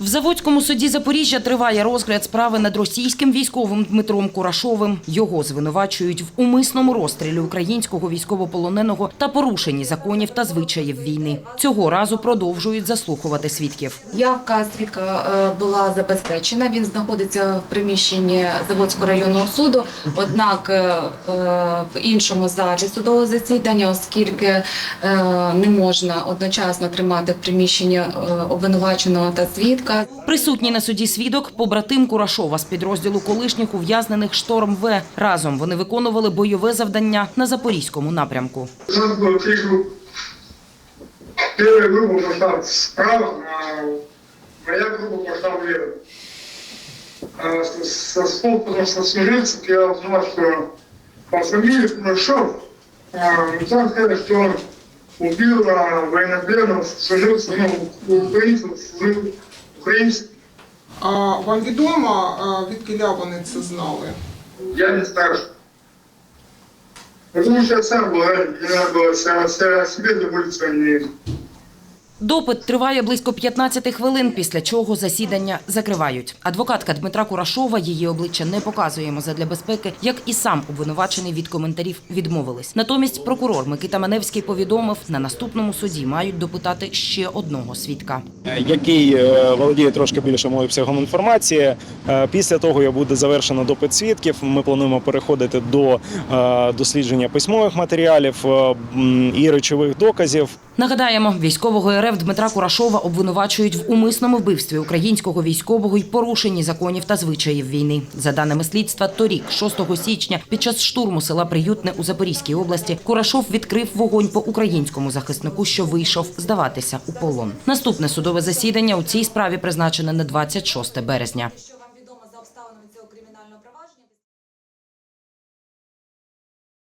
В Заводському суді Запоріжжя триває розгляд справи над російським військовим Дмитром Курашовим. Його звинувачують в умисному розстрілі українського військовополоненого та порушенні законів та звичаїв війни. Цього разу продовжують заслухувати свідків. Явка свідка е, була забезпечена. Він знаходиться в приміщенні Заводського районного суду, однак е, е, в іншому залі судового засідання, оскільки не можна одночасно тримати в приміщенні обвинуваченого та свідка. Присутній на суді свідок побратим Курашова з підрозділу колишніх ув'язнених «Шторм В». Разом вони виконували бойове завдання на запорізькому напрямку. Первая группа пошла справа, а моя группа пошла влево. Со слов потому я узнал, что по фамилии Курашов, а, там сказали, что он убил военнопленного, служился, ну, украинцев, служил украинцев. А вам відомо, відкіля вони це знали? Я не старший. Потому что я сам был, не надо я себя- себя о себе заботиться, а не Допит триває близько 15 хвилин, після чого засідання закривають. Адвокатка Дмитра Курашова її обличчя не показуємо задля безпеки, як і сам обвинувачений від коментарів відмовились. Натомість прокурор Микита Маневський повідомив, на наступному суді мають допитати ще одного свідка. який е, володіє трошки більшим обсягом інформації. Е, Після того, як буде завершено допит свідків, ми плануємо переходити до е, дослідження письмових матеріалів і речових доказів. Нагадаємо, військового РФ Дмитра Курашова обвинувачують в умисному вбивстві українського військового і порушенні законів та звичаїв війни. За даними слідства, торік, 6 січня, під час штурму села Приютне у Запорізькій області, Курашов відкрив вогонь по українському захиснику, що вийшов здаватися у полон. Наступне судове засідання у цій справі призначене на 26 березня.